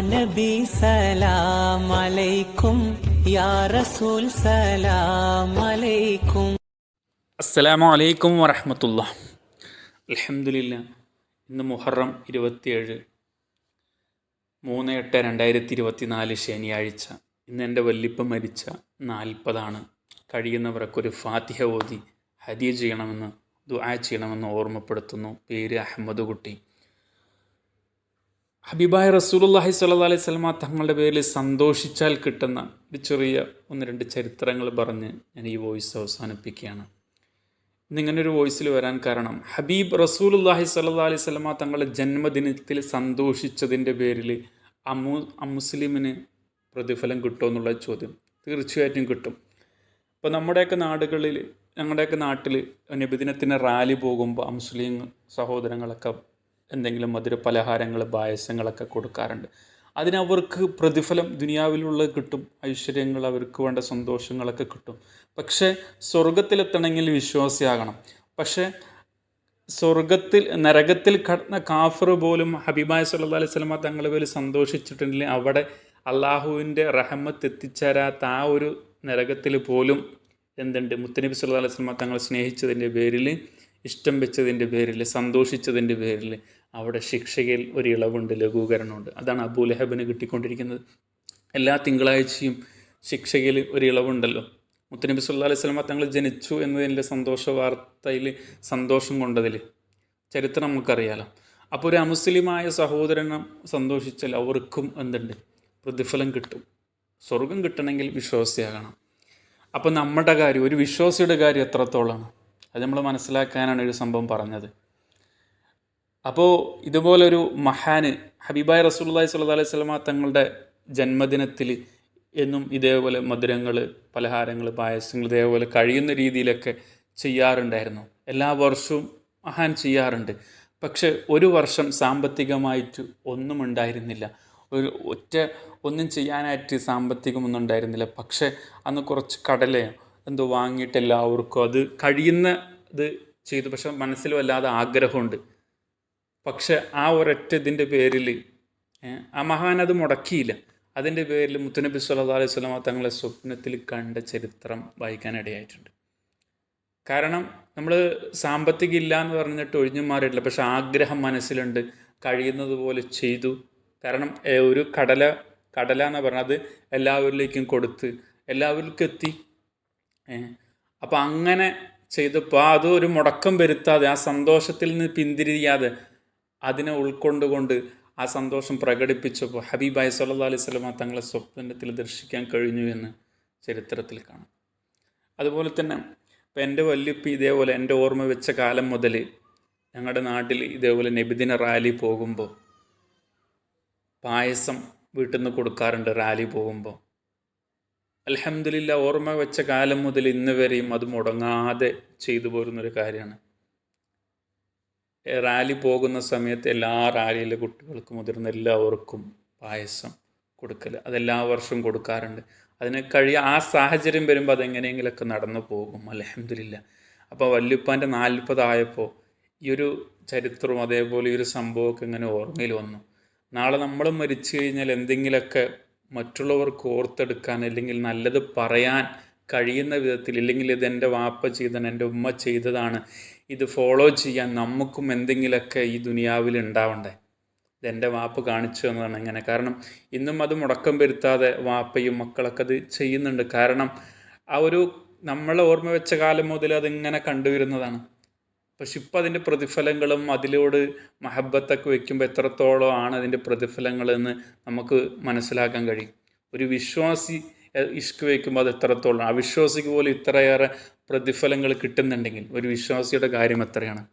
നബി സലാം അലൈക്കും യാ റസൂൽ സലാം അലൈക്കും അസ്സലാമു അലൈക്കും വറഹമത്തുള്ള അലഹമില്ല ഇന്ന് മുഹറം ഇരുപത്തിയേഴ് മൂന്ന് എട്ട് രണ്ടായിരത്തി ഇരുപത്തി നാല് ശനിയാഴ്ച. ഇന്ന് എന്റെ വല്ലിപ്പം മരിച്ച നാൽപ്പതാണ്. കഴിയുന്നവർക്കൊരു ഫാത്തിഹ ഓതി ഹദിയ ചെയ്യണമെന്ന് ദുആ ചെയ്യണമെന്ന് ഓർമ്മപ്പെടുത്തുന്നു. പേര് അഹമ്മദ് കുട്ടി. ഹബീബായ റസൂലുള്ളാഹി സ്വല്ലല്ലാഹി അലൈഹി വസല്ലമ തങ്ങളുടെ പേരിൽ സന്തോഷിച്ചാൽ കിട്ടുന്ന ഒരു ചെറിയ ഒന്ന് രണ്ട് ചരിത്രങ്ങൾ പറഞ്ഞ് ഞാൻ ഈ വോയിസ് അവസാനിപ്പിക്കുകയാണ്. ഇന്നിങ്ങനൊരു വോയിസിൽ വരാൻ കാരണം ഹബീബ് റസൂലുള്ളാഹി സ്വല്ലല്ലാഹി അലൈഹി വസല്ലമ തങ്ങളുടെ ജന്മദിനത്തിൽ സന്തോഷിച്ചതിന്റെ പേരിൽ അമു അമുസ്ലിമിന് പ്രതിഫലം കിട്ടുമോ എന്നുള്ള ചോദ്യം തീർച്ചയായിട്ടും കിട്ടും. ഇപ്പോൾ നമ്മുടെയൊക്കെ നാടുകളിൽ ഞങ്ങളുടെയൊക്കെ നാട്ടിൽ നബിദിനത്തിന് റാലി പോകുമ്പോൾ അമുസ്ലിം സഹോദരങ്ങളൊക്കെ എന്തെങ്കിലും മധുര പലഹാരങ്ങൾ പായസങ്ങളൊക്കെ കൊടുക്കാറുണ്ട്. അതിനവർക്ക് പ്രതിഫലം ദുനിയാവിലുള്ളത് കിട്ടും. ഐശ്വര്യങ്ങൾ അവർക്ക് വേണ്ട സന്തോഷങ്ങളൊക്കെ കിട്ടും. പക്ഷേ സ്വർഗത്തിലെത്തണമെങ്കിൽ വിശ്വാസിയാകണം. പക്ഷേ സ്വർഗത്തിൽ നരകത്തിൽ കടന്ന കാഫർ പോലും ഹബീബായ സല്ലല്ലാഹു അലൈഹി സ്വലമ തങ്ങളെ പേര് സന്തോഷിച്ചിട്ടുണ്ടെങ്കിൽ അവിടെ അള്ളാഹുവിന്റെ റഹമത്ത് എത്തിച്ചേരാത്ത ആ ഒരു നരകത്തിൽ പോലും എന്തുണ്ട്? മുത്തനബി സല്ലല്ലാഹു അലൈഹി സ്വലമ തങ്ങളെ സ്നേഹിച്ചതിന്റെ പേരിൽ ഇഷ്ടം വെച്ചതിന്റെ പേരിൽ സന്തോഷിച്ചതിന്റെ പേരിൽ അവിടെ ശിക്ഷയിൽ ഒരു ഇളവുണ്ട് ലഘൂകരണമുണ്ട്. അതാണ് അബൂ ലഹബിന് കിട്ടിക്കൊണ്ടിരിക്കുന്നത്. എല്ലാ തിങ്കളാഴ്ചയും ശിക്ഷയിൽ ഒരു ഇളവുണ്ടല്ലോ. മുത്തനബി സുല്ലാ അലൈഹി സ്വലമ തങ്ങൾ ജനിച്ചു എന്നതിന്റെ സന്തോഷ വാർത്തയിൽ സന്തോഷം കൊണ്ടതിൽ ചരിത്രം നമുക്കറിയാലോ. അപ്പോൾ ഒരു അമുസ്ലിമായ സഹോദരനം സന്തോഷിച്ചാൽ അവർക്കും എന്തുണ്ട്? പ്രതിഫലം കിട്ടും. സ്വർഗം കിട്ടണമെങ്കിൽ വിശ്വാസിയാകണം. അപ്പോൾ നമ്മുടെ കാര്യം ഒരു വിശ്വാസിയുടെ കാര്യം എത്രത്തോളമാണ്? അത് നമ്മൾ മനസ്സിലാക്കാനാണ് ഒരു സംഭവം പറഞ്ഞത്. അപ്പോൾ ഇതുപോലൊരു മഹാന് ഹബീബായ് റസൂലുള്ളാഹി സ്വല്ലല്ലാഹി അലൈഹി സ്വലമ തങ്ങളുടെ ജന്മദിനത്തിൽ എന്നും ഇതേപോലെ മധുരങ്ങൾ പലഹാരങ്ങൾ പായസങ്ങൾ ഇതേപോലെ കഴിയുന്ന രീതിയിലൊക്കെ ചെയ്യാറുണ്ടായിരുന്നു. എല്ലാ വർഷവും മഹാൻ ചെയ്യാറുണ്ട്. പക്ഷെ ഒരു വർഷം സാമ്പത്തികമായിട്ട് ഒന്നും ഉണ്ടായിരുന്നില്ല. ഒരു ഒറ്റ ഒന്നും ചെയ്യാനായിട്ട് സാമ്പത്തികമൊന്നും ഉണ്ടായിരുന്നില്ല. പക്ഷേ അന്ന് കുറച്ച് കടലയോ എന്തോ വാങ്ങിയിട്ട് എല്ലാവർക്കും അത് കഴിയുന്ന ഇത് ചെയ്തു. പക്ഷെ മനസ്സിൽ വല്ലാതെ ആഗ്രഹമുണ്ട്. പക്ഷെ ആ ഒരൊറ്റ ഇതിന്റെ പേരിൽ ആ മഹാൻ അത് മുടക്കിയില്ല. അതിന്റെ പേരിൽ മുത്തുനബി സല്ലല്ലാഹു അലൈഹി വസല്ലമ തങ്ങളെ സ്വപ്നത്തിൽ കണ്ട ചരിത്രം വായിക്കാനിടയായിട്ടുണ്ട്. കാരണം നമ്മൾ സാമ്പത്തിക ഇല്ല എന്ന് പറഞ്ഞിട്ട് ഒഴിഞ്ഞു മാറിയിട്ടില്ല. പക്ഷെ ആഗ്രഹം മനസ്സിലുണ്ട്. കഴിയുന്നത് പോലെ ചെയ്തു. കാരണം ഒരു കടല കടല എന്ന് പറഞ്ഞത് എല്ലാവരിലേക്കും കൊടുത്ത് എല്ലാവർക്കും എത്തി. അപ്പം അങ്ങനെ ചെയ്തപ്പോൾ അത് ഒരു മുടക്കം വരുത്താതെ ആ സന്തോഷത്തിൽ നിന്ന് പിന്തിരിയാതെ അതിനെ ഉൾക്കൊണ്ടുകൊണ്ട് ആ സന്തോഷം പ്രകടിപ്പിച്ചപ്പോൾ ഹബീബായ് സല്ലല്ലാഹു അലൈഹി വസല്ലമ തങ്ങളെ സ്വപ്നത്തിൽ ദർശിക്കാൻ കഴിഞ്ഞു എന്ന് ചരിത്രത്തിൽ കാണാം. അതുപോലെ തന്നെ ഇപ്പം എന്റെ വല്യപ്പി ഇതേപോലെ എന്റെ ഓർമ്മ വെച്ച കാലം മുതൽ ഞങ്ങളുടെ നാട്ടിൽ ഇതേപോലെ നബിദിന റാലി പോകുമ്പോൾ പായസം വീട്ടിൽ നിന്ന് കൊടുക്കാറുണ്ട് റാലി പോകുമ്പോൾ അലഹമില്ല ഓർമ്മ വെച്ച കാലം മുതൽ ഇന്ന് വരെയും അത് മുടങ്ങാതെ ചെയ്തു പോരുന്നൊരു കാര്യമാണ്. റാലി പോകുന്ന സമയത്ത് എല്ലാ റാലിയിലെ കുട്ടികൾക്കും മുതിർന്ന എല്ലാവർക്കും പായസം കൊടുക്കൽ അതെല്ലാ വർഷവും കൊടുക്കാറുണ്ട്. അതിന് കഴിയ ആ സാഹചര്യം വരുമ്പോൾ അതെങ്ങനെയെങ്കിലൊക്കെ നടന്നു പോകും അലഹമില്ല അപ്പോൾ വല്യുപ്പാന്റെ നാൽപ്പതായപ്പോൾ ഈ ഒരു ചരിത്രവും അതേപോലെ ഈ ഒരു സംഭവമൊക്കെ ഇങ്ങനെ ഓർമ്മയിൽ വന്നു. നാളെ നമ്മൾ മരിച്ചു കഴിഞ്ഞാൽ എന്തെങ്കിലുമൊക്കെ മറ്റുള്ളവർക്ക് ഓർത്തെടുക്കാൻ അല്ലെങ്കിൽ നല്ലത് പറയാൻ കഴിയുന്ന വിധത്തിൽ ഇല്ലെങ്കിൽ ഇത് എന്റെ വാപ്പ ചെയ്തതാണ് എന്റെ ഉമ്മ ചെയ്തതാണ് ഇത് ഫോളോ ചെയ്യാൻ നമുക്കും എന്തെങ്കിലുമൊക്കെ ഈ ദുനിയാവിൽ ഉണ്ടാവണ്ടേ? ഇതെന്റെ വാപ്പ് കാണിച്ചു എന്നതാണ് ഇങ്ങനെ. കാരണം ഇന്നും അത് മുടക്കം വരുത്താതെ വാപ്പയും മക്കളൊക്കെ അത് ചെയ്യുന്നുണ്ട്. കാരണം ആ ഒരു നമ്മളെ ഓർമ്മ വെച്ച കാലം മുതൽ അതിങ്ങനെ കണ്ടുവരുന്നതാണ്. പക്ഷെ ഇപ്പം അതിന്റെ പ്രതിഫലങ്ങളും അതിലോട് മഹബത്തൊക്കെ വെക്കുമ്പോൾ എത്രത്തോളം ആണ് അതിന്റെ പ്രതിഫലങ്ങൾ എന്ന് നമുക്ക് മനസ്സിലാക്കാൻ കഴിയും. ഒരു വിശ്വാസി ഇഷ്ക് വയ്ക്കുമ്പോൾ അത് എത്രത്തോളം അവിശ്വാസിക്ക് പോലും ഇത്രയേറെ പ്രതിഫലങ്ങൾ കിട്ടുന്നുണ്ടെങ്കിൽ ഒരു വിശ്വാസിയുടെ കാര്യം എത്രയാണ്?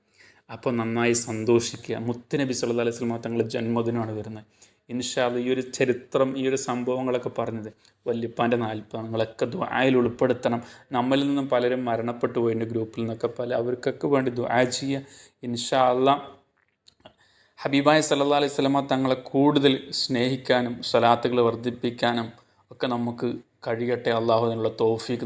അപ്പോൾ നന്നായി സന്തോഷിക്കുക. മുത്തനബി സല്ലല്ലാഹു അലൈഹി വസല്ലം തങ്ങളുടെ ജന്മദിനമാണ് വരുന്നത്. ഇൻഷാൽ ഈ ഒരു ചരിത്രം ഈ ഒരു സംഭവങ്ങളൊക്കെ പറഞ്ഞത് വല്യപ്പാന്റെ നാൽപ്പങ്ങളൊക്കെ ദ്വായയിൽ ഉൾപ്പെടുത്തണം. നമ്മളിൽ നിന്നും പലരും മരണപ്പെട്ടു പോയിട്ടുണ്ട് ഗ്രൂപ്പിൽ നിന്നൊക്കെ. പല അവർക്കൊക്കെ വേണ്ടി ദ്വായ ചെയ്യുക. ഇൻഷാ ഹബീബായ് സല്ലല്ലാഹു അലൈഹി വസല്ലമ തങ്ങളെ കൂടുതൽ സ്നേഹിക്കാനും സ്വലാത്തുകൾ വർദ്ധിപ്പിക്കാനും ഒക്കെ നമുക്ക് കഴിയട്ടെ. അള്ളാഹു തോഫീക്ക്